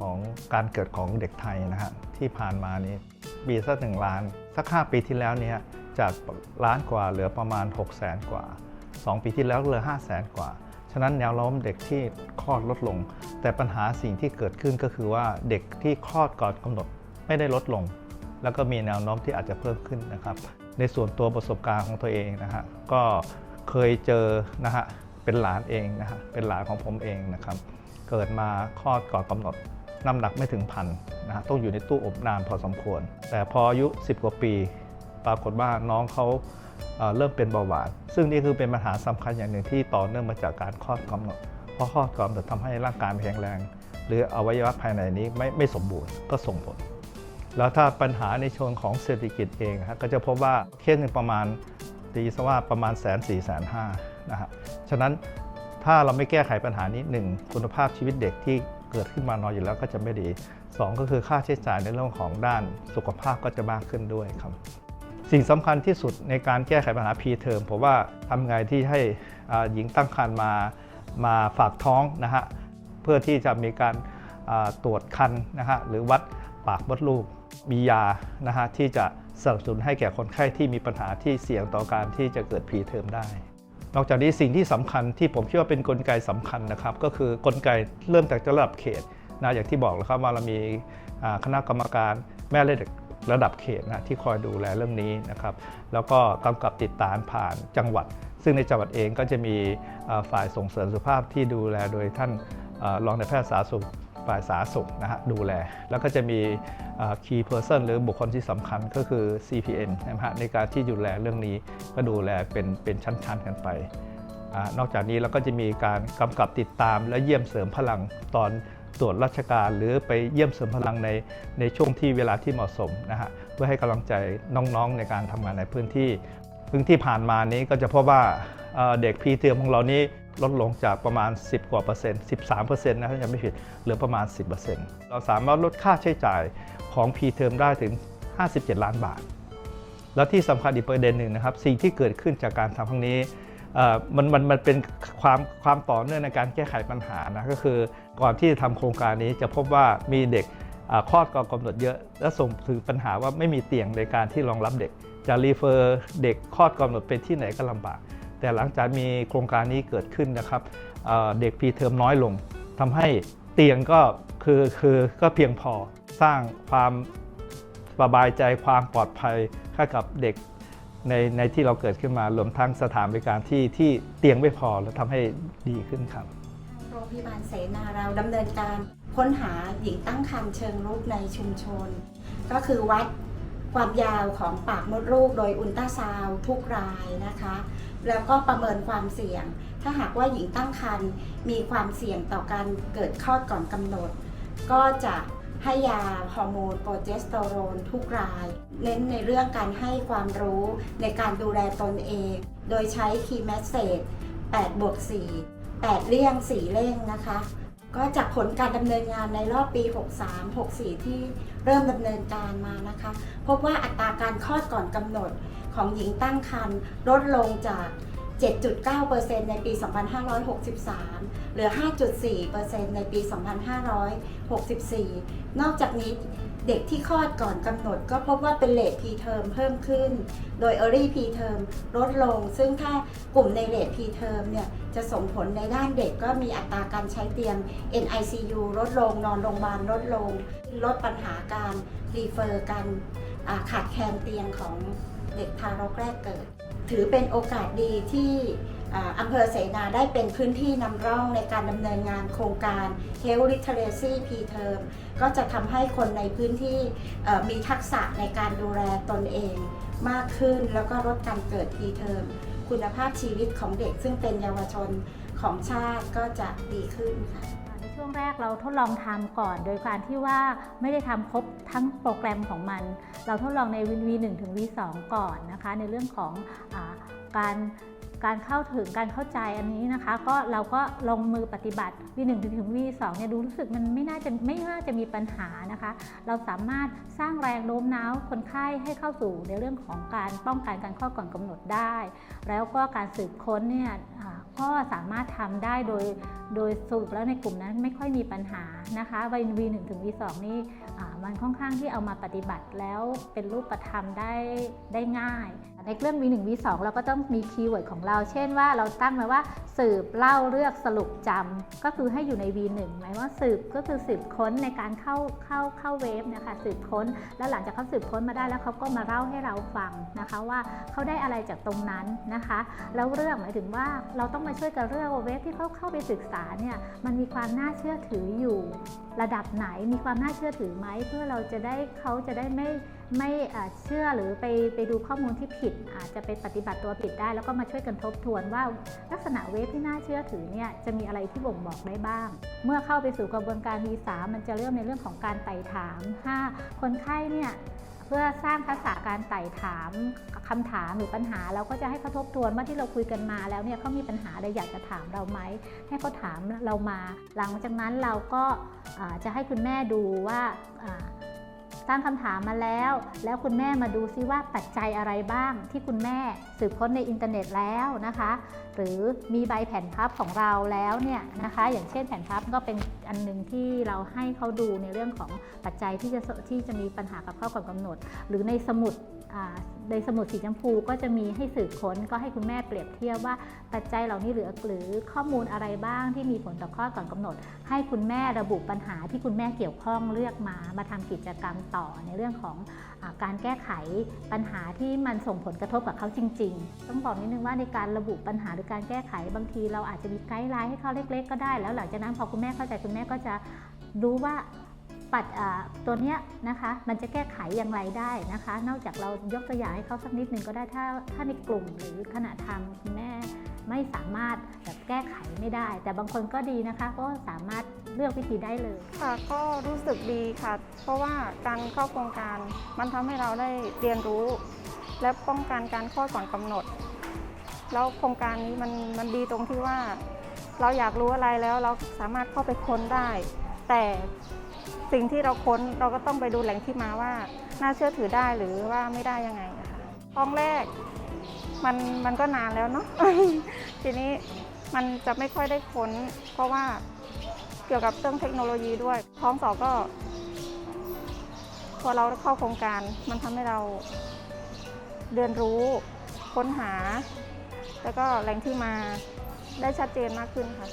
ของการเกิดของเด็กไทยนะฮะที่ผ่านมานี้ปีสักหนึ่งล้าน สักห้าปีที่แล้วเนี่ยจากล้านกว่าเหลือประมาณ6 0 0แสนกว่า 2 ปีที่แล้วเหลือ 5 0 0แสนกว่า ฉะนั้นแนวโน้มเด็กที่คลอดลดลง แต่ปัญหาสิ่งที่เกิดขึ้นก็คือว่าเด็กที่คลอดก่อนกำหนดไม่ได้ลดลง แล้วก็มีแนวโน้มที่อาจจะเพิ่มขึ้นนะครับในส่วนตัวประสบการณ์ของตัวเองนะฮะก็เคยเจอนะฮะเป็นหลานเองนะฮะเป็นหลานของผมเองนะครับ เกิดมาคลอดก่อนกำหนดน้ำหนักไม่ถึงพันนะฮะต้องอยู่ในตู้อบนานพอสมควร แต่พออายุ 10 กว่าปี ปรากฏว่าน้องเขาเริ่มเป็นเบาหวาน ซึ่งนี่คือเป็นปัญหาสำคัญอย่างหนึ่งที่ต่อเนื่องมาจากการคลอดกำหนด เพราะคลอดกอนกำหนดทำให้ร่างกายไม่แข็งแรง หรืออวัยวะภายในนี้ไม่ไม่สมบูรณ์ก็ส่งผล แล้วถ้าปัญหาในเชิงของเศรษฐกิจเองฮะก็จะพบว่าเคสหนึ่งประมาณตีซะว่าประมาณแสนสี่แสนห้านะฮะ ฉะนั้น ถ้าเราไม่แก้ไขปัญหานี้หนึ่งคุณภาพชีวิตเด็กที่เกิดขึ้นมานอนอยู่แล้วก็จะไม่ดีสองก็คือค่าใช้จ่ายในเรื่องของด้านสุขภาพก็จะมากขึ้นด้วยครับ สิ่งสำคัญที่สุดในการแก้ไขปัญหาพีเทอมผมว่าทำไงที่ให้หญิงตั้งครรภ์มามาฝากท้องนะฮะเพื่อที่จะมีการตรวจคันนะฮะหรือวัดปากมดลูกมียานะฮะที่จะสนับสนุนให้แก่คนไข้ที่มีปัญหาที่เสี่ยงต่อการที่จะเกิดพีเทอมได้ นอกจากนี้สิ่งที่สำคัญที่ผมคิดว่าเป็นนกลไกสำคัญนะครับ ก็คือกลไกเริ่มจากระดับเขตนะอย่างที่บอกแล้วครับว่าเรามีคณะกรรมการแม่และเด็กระดับเขตนะที่คอยดูแลเรื่องนี้นะครับแล้วก็กำกับติดตามผ่านจังหวัด ซึ่งในจังหวัดเองก็จะมีฝ่ายส่งเสริมสุขภาพที่ดูแลโดยท่านรองนายแพทย์สาธารณสุข ฝ่ายสาธารณสุขนะฮะดูแล แล้วก็จะมี key person หรือบุคคลที่สำคัญก็คือ CPN นะฮะในการที่ดูแลเรื่องนี้ก็ดูแลเป็นเป็นชั้นๆกันไปอนอกจากนี้เราก็จะมีการกำกับติดตามและเยี่ยมเสริมพลังตอนตรวจราชการ หรือไปเยี่ยมเสริมพลังในในช่วงที่เวลาที่เหมาะสมนะฮะเพื่อให้กำลังใจน้องๆในการทำงานในพื้นที่ซึ่งที่ผ่านมานี้ก็จะพบว่าเอ่อเด็กพีเทียมของเรานี้ ลดลงจากประมาณ 10 กว่าเปอร์เซ็นต์ 13เปอร์เซ็นต์นะถ้าจำไม่ผิด เหลือประมาณ 10เปอร์เซ็นต์เราสามารถลดค่าใช้จ่ายของพีเทอมได้ถึง 57 ล้านบาท แล้วที่สำคัญอีกประเด็นหนึ่งนะครับ สิ่งที่เกิดขึ้นจากการทำครั้งนี้มันมันมันเป็นความความต่อเนื่องในการแก้ไขปัญหานะก็คือก่อนที่จะทำโครงการนี้จะพบว่ามีเด็กคลอดก่อนกำหนดเยอะ และส่งถึงปัญหาว่าไม่มีเตียงในการที่รองรับเด็ก จะรีเฟอร์เด็กคลอดก่อนกำหนดไปที่ไหนก็ลำบาก แต่หลังจากมีโครงการนี้เกิดขึ้นนะครับเเด็กพีเทอมน้อยลงทำให้เตียงก็คือคือก็เพียงพอสร้างความสบายใจความปลอดภัยให้กับเด็กในในที่เราเกิดขึ้นมารวมทั้งสถานบริการที่ที่เตียงไม่พอแล้วทำให้ดีขึ้นครับโรงพยาบาลเสนาเราดำเนินการค้นหาหญิงตั้งครรภ์เชิงรุกในชุมชน ก็คือวัด ความยาวของปากมดลูกโดยอุลตราซาวด์ทุกรายนะคะ แล้วก็ประเมินความเสี่ยง ถ้าหากว่าหญิงตั้งครรภ์มีความเสี่ยงต่อการเกิดคลอดก่อนกำหนด ก็จะให้ยาฮอร์โมนโปรเจสเตอโรนทุกราย เน้นในเรื่องการให้ความรู้ในการดูแลตนเอง โดยใช้คีย์แมสเซจ8บวก4 8เลี่ยง 4 เร่งนะคะ ก็จากผลการดำเนินงานในรอบปี 63 64 ที่เริ่มดำเนินการมานะคะ พบว่าอัตราการคลอดก่อนกำหนดของหญิงตั้งครรภ์ลดลงจาก 7.9%ในปี 2563 เหลือ 5.4%ในปี 2564 นอกจากนี้เด็กที่คลอดก่อนกำหนดก็พบว่าเป็นเลทพีเทอมเพิ่มขึ้น โดย Early p t e r m ลดลง ซึ่งถ้ากลุ่มในเลท p t e r m เนี่ยจะส่งผลในด้านเด็กก็มีอัตราการใช้เตียง NICU ลดลง นอนโรงพยาบาลลดลง ลดปัญหาการรีเฟอร์กันขาดแคลนเตียงของเด็กทารกแรกเกิด ถือเป็นโอกาสดีที่อำเภอเสนาได้เป็นพื้นที่นำร่องในการดำเนินงานโครงการ Health Literacy P-Term ก็จะทำให้คนในพื้นที่มีทักษะในการดูแลตนเองมากขึ้นแล้วก็ลดการเกิด P-Term คุณภาพชีวิตของเด็กซึ่งเป็นเยาวชนของชาติก็จะดีขึ้นค่ะ ช่วงแรกเราทดลองทำก่อน โดยการที่ว่าไม่ได้ทำครบทั้งโปรแกรมของมัน เราทดลองใน V1 ถึง V2 ก่อนนะคะ ในเรื่องของอการการเข้าถึงการเข้าใจอันนี้นะคะ ก็เราก็ลงมือปฏิบัติ V1 ถึง V2 เนี่ยดูรู้สึกมันไม่น่าจะไม่น่าจะมีปัญหานะคะ เราสามารถสร้างแรงโน้มน้าวคนไข้ให้เข้าสู่ในเรื่องของการป้องกันการคลอก่อนกำหนดได้ แล้วก็การสืบค้นเนี่ย ก็สามารถทำได้โดยโดยสรุปแล้วในกลุ่มนั้นไม่ค่อยมีปัญหานะคะวัน V1 ถึง V2 นี่อ่มันค่อนข้างที่เอามาปฏิบัติแล้วเป็นรูปธรรมได้ได้ง่าย ในเรื่อง V1 V2 เราก็ต้องมีคีย์เวิร์ดของเรา เช่นว่าเราตั้งไว้ว่าสืบเล่าเลือกสรุปจำก็คือให้อยู่ใน V1 หมายว่าสืบก็คือสืบค้นในการเข้าเข้าเข้าเว็บนะคะสืบค้น แล้วหลังจากเขาสืบค้นมาได้แล้วเขาก็มาเล่าให้เราฟังนะคะว่าเขาได้อะไรจากตรงนั้นนะคะ แล้วเรื่องหมายถึงว่าเราต้องมาช่วยกันเรื่องเว็บที่เขาเข้าไปศึกษาเนี่ยมันมีความน่าเชื่อถืออยู่ ระดับไหนมีความน่าเชื่อถือไหมเพื่อเราจะได้เขาจะได้ไม่ไม่เชื่อหรือไปไปดูข้อมูลที่ผิด อาจจะไปปฏิบัติตัวผิดได้ แล้วก็มาช่วยกันทบทวนว่าลักษณะเว็บที่น่าเชื่อถือเนี่ยจะมีอะไรที่บ่งบอกได้บ้าง เมื่อเข้าไปสู่กระบวนการ V3 มันจะเริ่มในเรื่องของการไต่ถามถ้าคนไข้เนี่ย เพื่อสร้างทักษะการไต่ถามคำถามหรือปัญหา เราก็จะให้เขาทบทวนว่าที่เราคุยกันมาแล้วเนี่ยเขามีปัญหาอะไรอยากจะถามเราไหมให้เขาถามเรามา หลังจากนั้นเราก็จะให้คุณแม่ดูว่า ตั้งคำถามมาแล้ว แล้วคุณแม่มาดูซิว่าปัจจัยอะไรบ้าง ที่คุณแม่สืบค้นในอินเทอร์เน็ตแล้วนะคะ หรือมีใบแผ่นพับของเราแล้วเนี่ยนะคะ อย่างเช่นแผ่นพับก็เป็นอันหนึงที่เราให้เขาดูในเรื่องของปัจจัยที่จะที่จะมีปัญหากับข้อก่อนกำหนด หรือในสมุดในสมุดสีชมพูก็จะมีให้สืบค้นก็ให้คุณแม่เปรียบเทียบว่าปัจจัยเหล่านี้เหลือหรือข้อมูลอะไรบ้างที่มีผลต่อข้อก่อนกำหนด ให้คุณแม่ระบุปัญหาที่คุณแม่เกี่ยวข้องเลือกมามาทำกิจกรรมต่อในเรื่องของอการแก้ไขปัญหาที่มันส่งผลกระทบกับเขาจริง ๆ ต้องบอกนิดนึงว่าในการระบุปัญหาหรือการแก้ไขบางที เราอาจจะมีไกด์ไลน์ให้เขาเล็ก ๆ ก็ได้ แล้วหลังจากนั้นพอคุณแม่เข้าใจคุณแม่ก็จะรู้ว่าปัดตัวเนี้ยนะคะมันจะแก้ไขอย่างไรได้นะคะ นอกจากเรายกตัวอย่างให้เขาสักนิดหนึ่งก็ได้ถ้าถ้าในกลุ่มหรือขณะทำคุณแม่ ไม่สามารถแบบแก้ไขไม่ได้ แต่บางคนก็ดีนะคะ ก็สามารถเลือกวิธีได้เลย ค่ะก็รู้สึกดีค่ะ เพราะว่าการเข้าโครงการมันทำให้เราได้เรียนรู้ และป้องกันการคลอดก่อนกำหนด แล้วโครงการนี้มันมันดีตรงที่ว่า เราอยากรู้อะไรแล้วเราสามารถเข้าไปค้นได้ แต่สิ่งที่เราค้นเราก็ต้องไปดูแหล่งที่มาว่า น่าเชื่อถือได้หรือว่าไม่ได้ยังไงนะคะท้องแรก มันมันก็นานแล้วเนาะ ทีนี้มันจะไม่ค่อยได้ค้น เพราะว่าเกี่ยวกับเรื่องเทคโนโลยีด้วย ท้องสองก็ พอเราเข้าโครงการ มันทำให้เราเรียนรู้ค้นหา แล้วก็แหล่งที่มาได้ชัดเจนมากขึ้นค่ะ